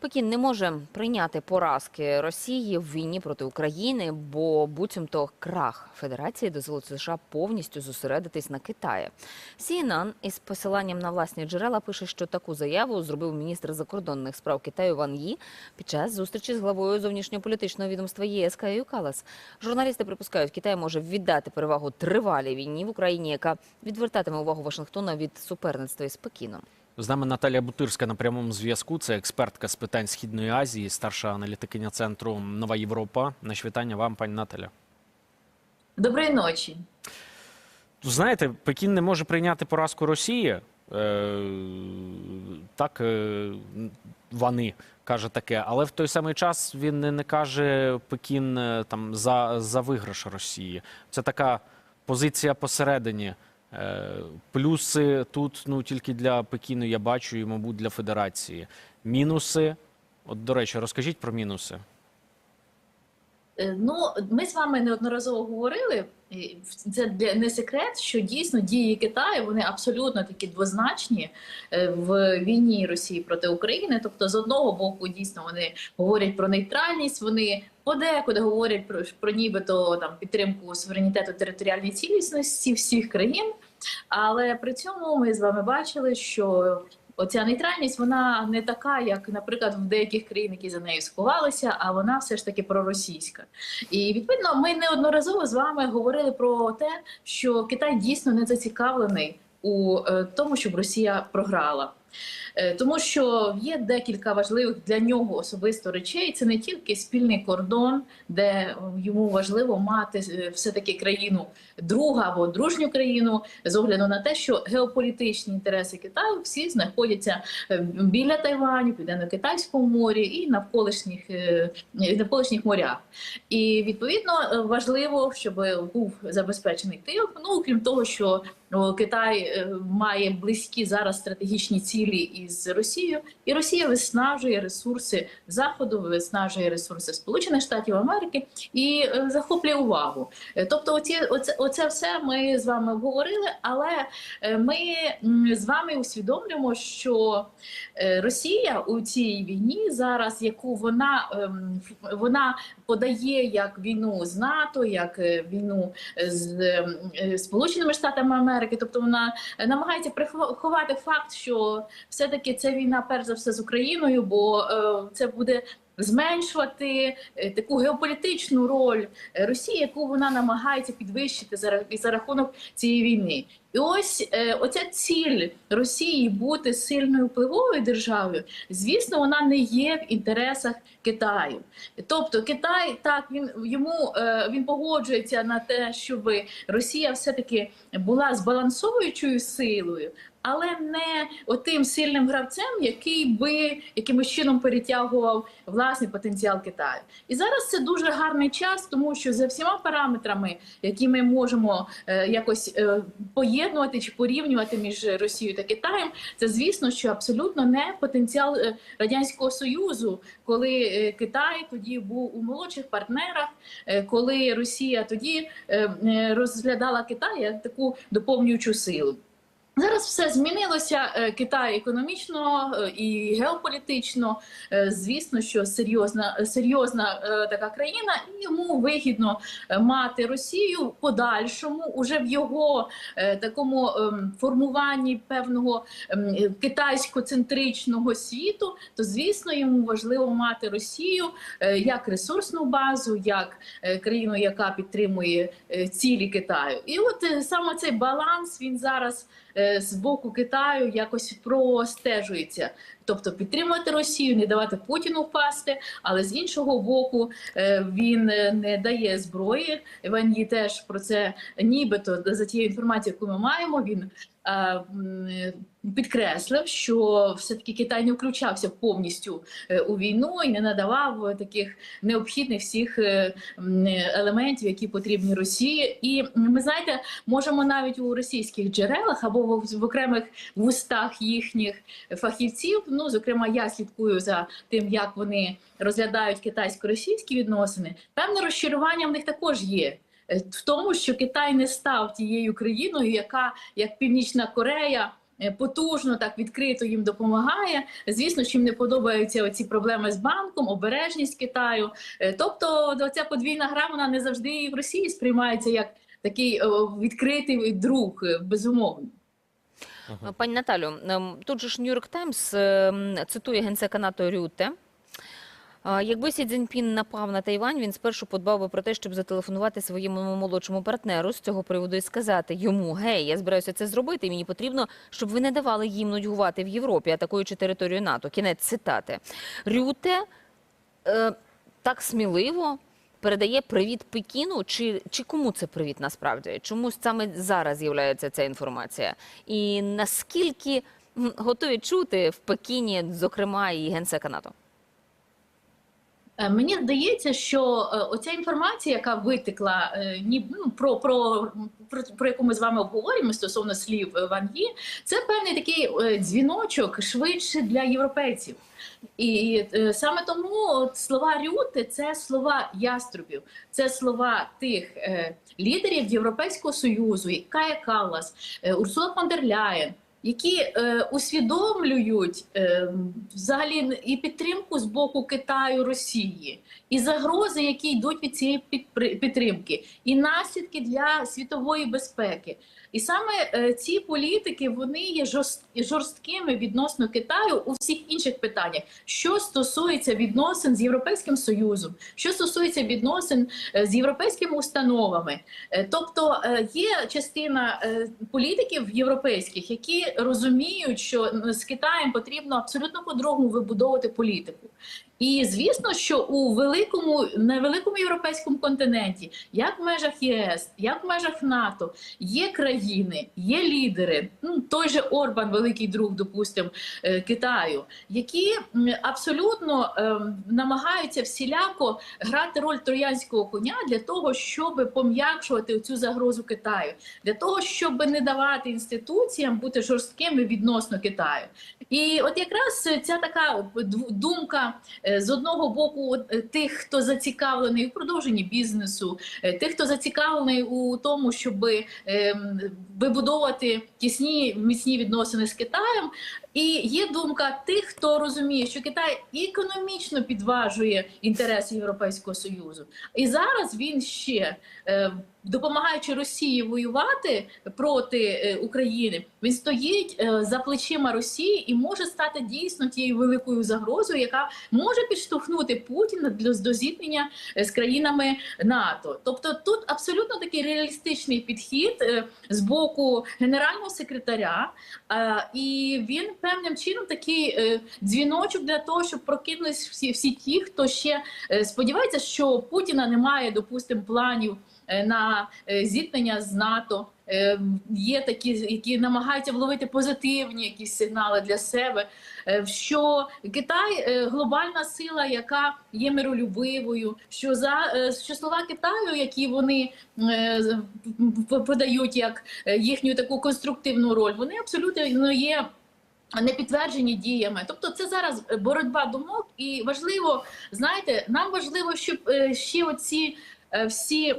Пекін не може прийняти поразки Росії в війні проти України, бо буцімто крах Федерації дозволить США повністю зосередитись на Китаї. CNN із посиланням на власні джерела пише, що таку заяву зробив міністр закордонних справ Китаю Ван Ї під час зустрічі з главою зовнішньополітичного відомства ЄС Каєю Калас. Журналісти припускають, Китай може віддати перевагу тривалій війні в Україні, яка відвертатиме увагу Вашингтона від суперництва із Пекіном. З нами Наталія Бутирська на прямому зв'язку. Це експертка з питань Східної Азії, старша аналітикиня центру Нова Європа. Наші вітання вам, пані Наталя. Доброї ночі. Знаєте, Пекін не може прийняти поразку Росії. Е, так, е, вони каже таке, але в той самий час він не, не каже Пекін е, там за, за виграш Росії. Це така позиція посередині. Е, плюси тут ну тільки для Пекіну я бачу, і, мабуть, для Федерації. Мінуси. От, до речі, розкажіть про мінуси. Е, Ну, ми з вами неодноразово говорили. Це для не секрет, що дійсно дії Китаю вони абсолютно такі двозначні е, в війні Росії проти України. Тобто, з одного боку, дійсно вони говорять про нейтральність, вони подекуди говорять про, про нібито там підтримку суверенітету територіальної цілісності всіх країн. Але при цьому ми з вами бачили, що оця нейтральність вона не така, як, наприклад, в деяких країн, які за нею сховалися, а вона все ж таки проросійська. І відповідно, ми неодноразово з вами говорили про те, що Китай дійсно не зацікавлений у е, тому, щоб Росія програла. Е, Тому що є декілька важливих для нього особисто речей. Це не тільки спільний кордон, де е, йому важливо мати е, все-таки країну друга або дружню країну з огляду на те, що геополітичні інтереси Китаю всі знаходяться біля Тайваню, південно-китайському морі і навколишніх навколишніх морях. І відповідно важливо, щоб був забезпечений тил. Ну крім того, що Китай має близькі зараз стратегічні цілі із Росією, і Росія виснажує ресурси Заходу, виснажує ресурси Сполучених Штатів Америки і е, захоплює увагу. Е, Тобто, оці, оце, оце все ми з вами обговорили, але е, ми з вами усвідомлюємо, що Росія у цій війні зараз, яку вона, ем, вона подає як війну з НАТО, як війну з ем, Сполученими Штатами Америки, тобто вона намагається приховати факт, що все-таки це війна перш за все з Україною, бо е, це буде. Зменшувати е, таку геополітичну роль Росії, яку вона намагається підвищити за, за рахунок цієї війни. І ось е, оця ціль Росії бути сильною впливовою державою, звісно, вона не є в інтересах Китаю. Тобто Китай так він йому е, він погоджується на те, щоб Росія все-таки була збалансовуючою силою, але не отим сильним гравцем, який би якимось чином перетягував власний потенціал Китаю. І зараз це дуже гарний час, тому що за всіма параметрами, які ми можемо е, якось е, поєднувати чи порівнювати між Росією та Китаєм, це звісно, що абсолютно не потенціал е, радянського союзу, коли е, Китай тоді був у молодших партнерах, е, коли Росія тоді е, е, розглядала Китай як таку доповнюючу силу. Зараз все змінилося. Е, Китай економічно е, і геополітично. Е, Звісно, що серйозна серйозна така країна, і йому вигідно мати Росію в подальшому, уже в його такому ем, формуванні певного ем, китайсько-центричного світу. То звісно, йому важливо мати Росію як ресурсну базу, як країну, яка підтримує цілі Китаю. І от саме цей баланс він зараз з боку Китаю якось простежується. Тобто підтримувати Росію, не давати Путіну впасти, але з іншого боку е, він е, не дає зброї. Ван Ї теж про це нібито за тією інформацією, яку ми маємо. Він е, підкреслив, що все-таки Китай не включався повністю у війну і не надавав таких необхідних всіх елементів, які потрібні Росії. І ми знаєте, можемо навіть у російських джерелах або в окремих вустах їхніх фахівців. Ну, зокрема, я слідкую за тим, як вони розглядають китайсько-російські відносини. Певне розчарування в них також є. е, В тому, що Китай не став тією країною, яка як Північна Корея е, потужно, так відкрито їм допомагає. Звісно, чим не подобаються оці проблеми з банком, обережність Китаю. Е, Тобто, ця подвійна гра вона не завжди і в Росії сприймається як такий відкритий друг, е, Пані Наталю, ем, тут же ж Нью-Йорк Таймс ем, цитує генсека НАТО Рюте. Якби Сі Цзіньпін напав на Тайвань, він спершу подбав би про те, щоб зателефонувати своєму молодшому партнеру з цього приводу і сказати йому: гей, я збираюся це зробити. Мені потрібно, щоб ви не давали їм нудьгувати в Європі, атакуючи територію НАТО. Кінець цитати. Рюте е, так сміливо передає привіт Пекіну. Чи, чи кому це привіт насправді? Чому саме зараз з'являється ця інформація? І наскільки готові чути в Пекіні, зокрема, і генсека НАТО? Е, Мені здається, що е, оця інформація, яка витекла е, ні ну, про, про, про, про яку ми з вами обговорюємо стосовно слів Ван Ї, це певний такий дзвіночок швидше для європейців. І саме тому от слова Рюти це слова яструбів, це слова тих лідерів Європейського союзу, Кая Каллас, Урсула фон дер Ляєн, які е, усвідомлюють е, взагалі і підтримку з боку Китаю Росії, і загрози, які йдуть від цієї підтримки, і наслідки для світової безпеки. І саме е, ці політики вони є жорст- жорсткими відносно Китаю у всіх інших питаннях, що стосується відносин з Європейським Союзом, що стосується відносин е, з європейськими установами. Е, Тобто є частина політиків європейських, які розуміють, що з Китаєм потрібно абсолютно по-другому вибудовувати політику. І звісно, що у великому невеликому європейському континенті, як в межах ЄС, як в межах НАТО, є країни, є лідери. Ну той же Орбан, великий друг, допустимо, е, Китаю, які абсолютно ем, намагаються всіляко грати роль троянського коня для того, щоб пом'якшувати цю загрозу Китаю, для того, щоб не давати інституціям бути жорсткими відносно Китаю. І от якраз ця така думка е, з одного боку е, тих, хто зацікавлений у продовженні бізнесу, е, тих, хто зацікавлений у тому, щоб вибудовувати тісні міцні відносини з Китаєм. І є думка тих, хто розуміє, що Китай економічно підважує інтереси Європейського союзу, і зараз він ще е, допомагаючи Росії воювати проти е, України, він стоїть е, за плечима Росії і може стати дійсно тією великою загрозою, яка може підштовхнути Путіна до зіткнення з країнами НАТО. Тобто тут абсолютно такий реалістичний підхід з боку генерального секретаря, і він певним чином такий е, дзвіночок для того, щоб прокинулись всі, всі ті, хто ще е, сподівається, що Путіна немає, допустимо, планів е, на е, зіткнення з НАТО. Е, Є такі, які намагаються вловити позитивні якісь сигнали для себе. е, Що Китай е, глобальна сила, яка є миролюбивою, що за що слова Китаю, які вони подають як їхню таку конструктивну роль, вони абсолютно ну, є. Не підтверджені діями, тобто це зараз боротьба думок, і важливо, знаєте, нам важливо, щоб е, ще оці е, всі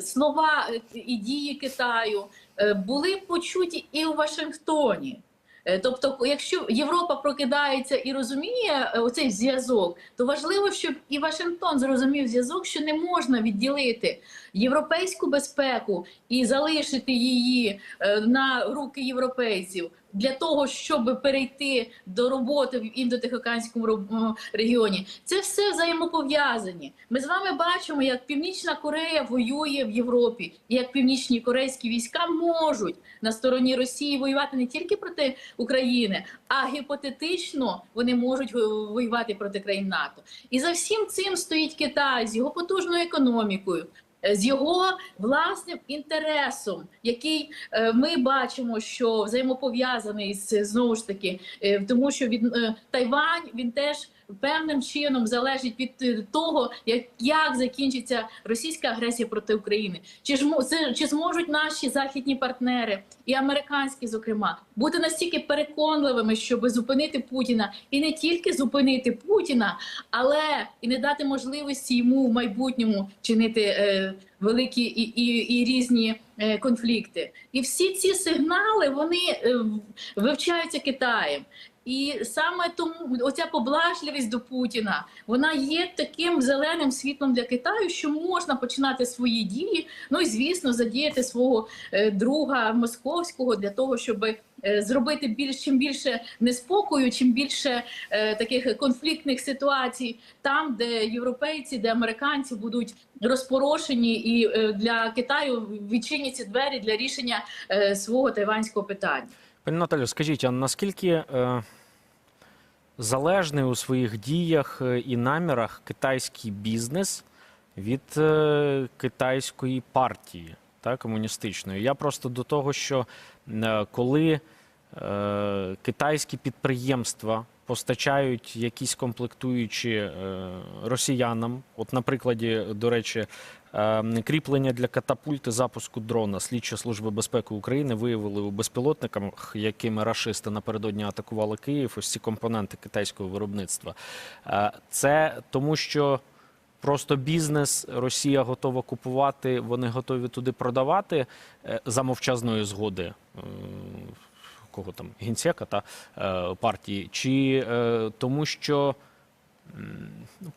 слова е, і дії Китаю е, були почуті і у Вашингтоні. Е, Тобто, якщо Європа прокидається і розуміє е, оцей зв'язок, то важливо, щоб і Вашингтон зрозумів зв'язок, що не можна відділити європейську безпеку і залишити її е, на руки європейців для того, щоб перейти до роботи в індотихоокеанському роб- регіоні. Це все взаємопов'язані. Ми з вами бачимо, як Північна Корея воює в Європі, і як північні корейські війська можуть на стороні Росії воювати не тільки проти України, а гіпотетично вони можуть воювати проти країн НАТО. І за всім цим стоїть Китай з його потужною економікою. Е, З його власним інтересом, який е, ми бачимо, що взаємопов'язаний з знову ж таки, е, тому що від е, Тайвань він теж певним чином залежить від е, того, як, як закінчиться російська агресія проти України. Чи ж чи зможуть наші західні партнери і американські, зокрема, бути настільки переконливими, щоб зупинити Путіна, і не тільки зупинити Путіна, але і не дати можливості йому в майбутньому чинити е, великі і, і, і різні е, конфлікти. І всі ці сигнали вони е, вивчаються Китаєм. І саме тому оця поблажливість до Путіна вона є таким зеленим світлом для Китаю, що можна починати свої дії. Ну і звісно, задіяти свого е, друга московського для того, щоб е, зробити більш чим більше неспокою, чим більше е, таких конфліктних ситуацій, там, де європейці, де американці будуть розпорошені, і для Китаю відчиняться двері для рішення свого тайванського питання. Пані Наталю, скажіть, а наскільки е, залежний у своїх діях е, і намірах китайський бізнес від е, китайської партії та, комуністичної? Я просто до того, що е, коли е, китайські підприємства постачають якісь комплектуючі е, росіянам, от на прикладі, до речі, Кріплення для катапульти запуску дрона. Слідча служба безпеки України виявили у безпілотниках, якими рашисти напередодні атакували Київ. Ось ці компоненти китайського виробництва. Е, Це тому, що просто бізнес Росія готова купувати, вони готові туди продавати е, за мовчазної згоди. е, Кого там генсека та партії, чи тому, що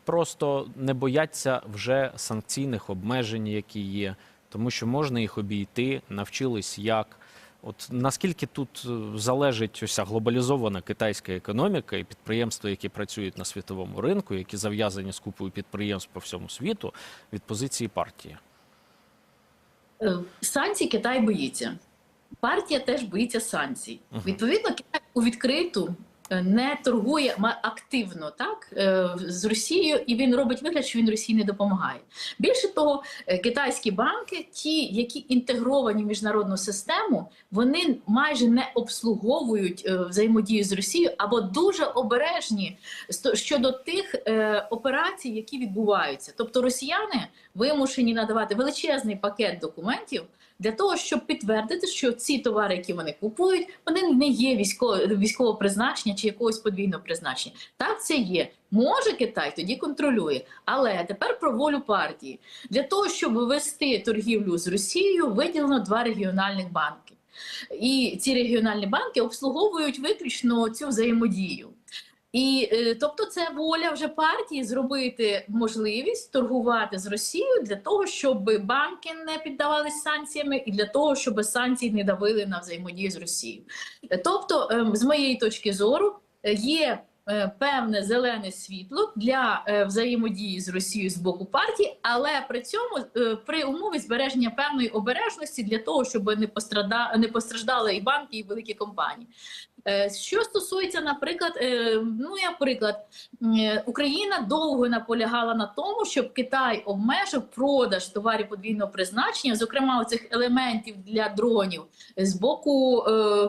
просто не бояться вже санкційних обмежень, які є, тому що можна їх обійти, навчились як. От наскільки тут е, залежить ось ця глобалізована китайська економіка і підприємства, які працюють на світовому ринку, які зав'язані з купою підприємств по всьому світу від позиції партії? Е, Санкцій Китай боїться. Партія теж боїться санкцій. Відповідно, Китай у відкриту не торгує активно так е, з Росією, і він робить вигляд, що він Росії не допомагає. Більше того, е, китайські банки, ті, які інтегровані в міжнародну систему, вони майже не обслуговують е, взаємодію з Росією або дуже обережні щодо тих е, операцій, які відбуваються. Тобто росіяни вимушені надавати величезний пакет документів для того, щоб підтвердити, що ці товари, які вони купують, вони не є військово, військового призначення чи якогось подвійного призначення. Так це є. Може Китай тоді контролює, але тепер про волю партії для того, щоб вести торгівлю з Росією, виділено два регіональних банки. І ці регіональні банки обслуговують виключно цю взаємодію. І е, тобто, це воля вже партії зробити можливість торгувати з Росією для того, щоб банки не піддавались санкціями, і для того, щоб санкції не давили на взаємодію з Росією. Тобто, ем, з моєї точки зору, е, є е, певне зелене світло для взаємодії з Росією з боку партії, але при цьому при умові збереження певної обережності для того, щоб не постраждали і банки, і великі компанії. Е, Що стосується, наприклад, е, ну я приклад, е, Україна довго наполягала на тому, щоб Китай обмежив продаж товарів подвійного призначення, зокрема оцих елементів для дронів з боку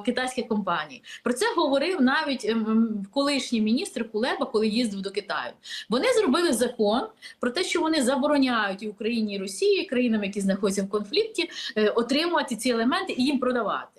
китайських компаній. Про це говорив навіть ем, колишній міністр Кулеба, коли їздив до Китаю. Вони зробили закон про те, що вони забороняють і Україні, і Росії, країнам, які знаходяться в конфлікті, отримувати ці елементи і їм продавати.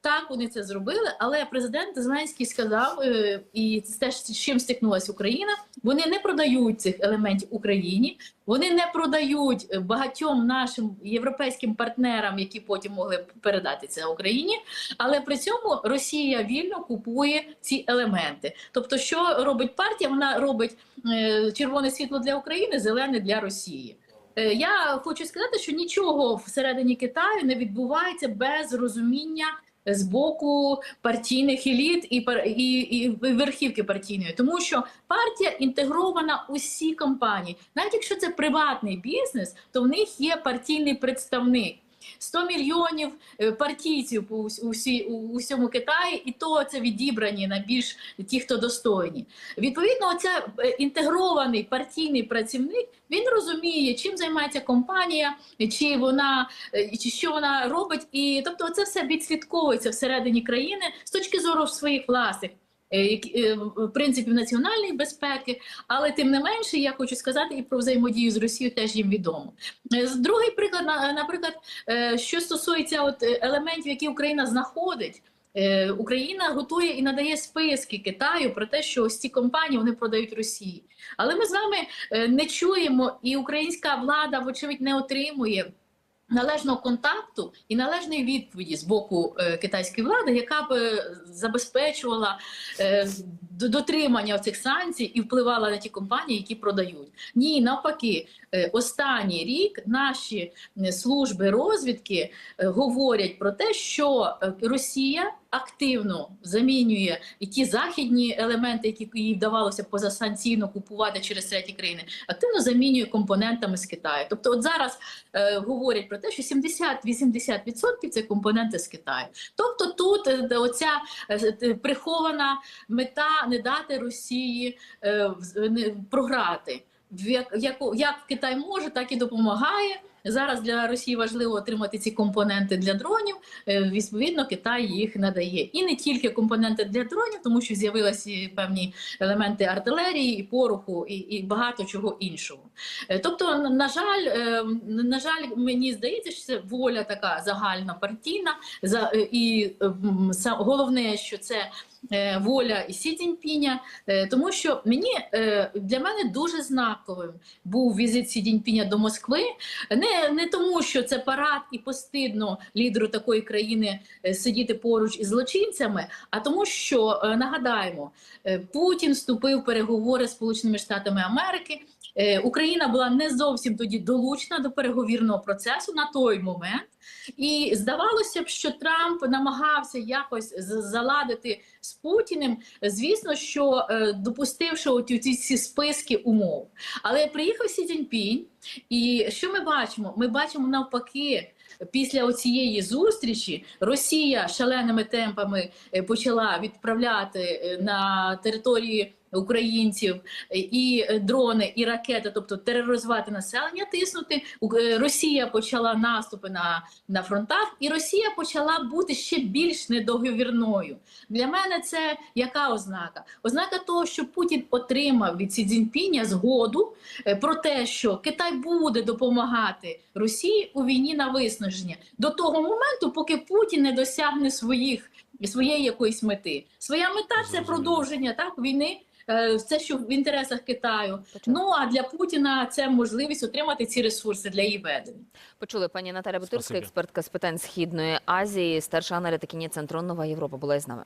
Так, вони це зробили, але президент Зеленський сказав, е, і це теж з чим стикнулася Україна. Вони не продають цих елементів Україні, вони не продають багатьом нашим європейським партнерам, які потім могли передати це Україні. Але при цьому Росія вільно купує ці елементи. Тобто, що робить партія? Вона робить е, червоне світло для України, зелене для Росії. Е, Я хочу сказати, що нічого всередині Китаю не відбувається без розуміння з боку партійних еліт і, і, і верхівки партійної, тому що партія інтегрована усі компанії. Навіть якщо це приватний бізнес, то в них є партійний представник. 100 мільйонів е, партійців у, вс- у, у, всьому Китаї, і то це відібрані на більш ті, хто достойні. Відповідно, оця е, інтегрований партійний працівник він розуміє, чим займається компанія, чи вона е, чи що вона робить, і тобто, це все відслідковується всередині країни з точки зору своїх власних принципів національної безпеки, але тим не менше, я хочу сказати і про взаємодію з Росією теж їм відомо. Е, Другий приклад, наприклад, е, що стосується от е, елементів, які Україна знаходить. Е, Україна готує і надає списки Китаю про те, що ось ці компанії вони продають Росії. Але ми з вами е, не чуємо, і українська влада, вочевидь, не отримує належного контакту і належної відповіді з боку е, китайської влади, яка б е, забезпечувала е, дотримання цих санкцій і впливала на ті компанії, які продають. Ні, навпаки, останній рік наші е, служби розвідки е, говорять про те, що е, Росія активно замінює ті західні елементи, які їй вдавалося позасанкційно купувати через треті країни, активно замінює компонентами з Китаю. Тобто, от зараз е, говорять про те, що 70-80% це компоненти з Китаю. Тобто, тут е, оця е, е, прихована мета не дати Росії е, в- не- програти. Як, як Китай може, так і допомагає. Зараз для Росії важливо отримати ці компоненти для дронів. Е, Відповідно, Китай їх надає. І не тільки компоненти для дронів, тому що з'явилися певні елементи артилерії, і пороху, і, і багато чого іншого. Е, Тобто, на- жаль, е, на жаль, мені здається, що це воля така загальна партійна. За і головне, що це. Е, Воля і Сі Цзіньпіня, е, тому що мені е, для мене дуже знаковим був візит Сі Цзіньпіня до Москви. Не, не тому, що це парад і постидно лідеру такої країни сидіти поруч із злочинцями, а тому, що нагадаємо, Путін вступив в переговори з Сполученими Штатами Америки. Е, Україна була не зовсім тоді долучена до переговірного процесу на той момент, і здавалося б, що Трамп намагався якось заладити з Путіним. Звісно, що е, допустивши оті ці, списки умов. Але приїхав Сі Цзіньпінь, і що ми бачимо? Ми бачимо навпаки. Після оцієї зустрічі Росія шаленими темпами е, почала відправляти на території українців і е, дрони, і ракети, тобто тероризувати населення, тиснути. Е, Росія почала наступи на, на фронтах, і Росія почала бути ще більш недоговірною. Для мене це яка ознака? Ознака того, що Путін отримав від Сі Цзіньпіня згоду е, про те, що Китай буде допомагати Росії у війні на виснаження до того моменту, поки Путін не досягне своїх своєї якоїсь мети. Своя мета це продовження так війни. Е, Це що в інтересах Китаю. Почули. Ну а для Путіна це можливість отримати ці ресурси для її ведення. Почули пані Наталя Бутирська, експертка з питань Східної Азії, старша аналітикиня Центру Нова Європа була із нами.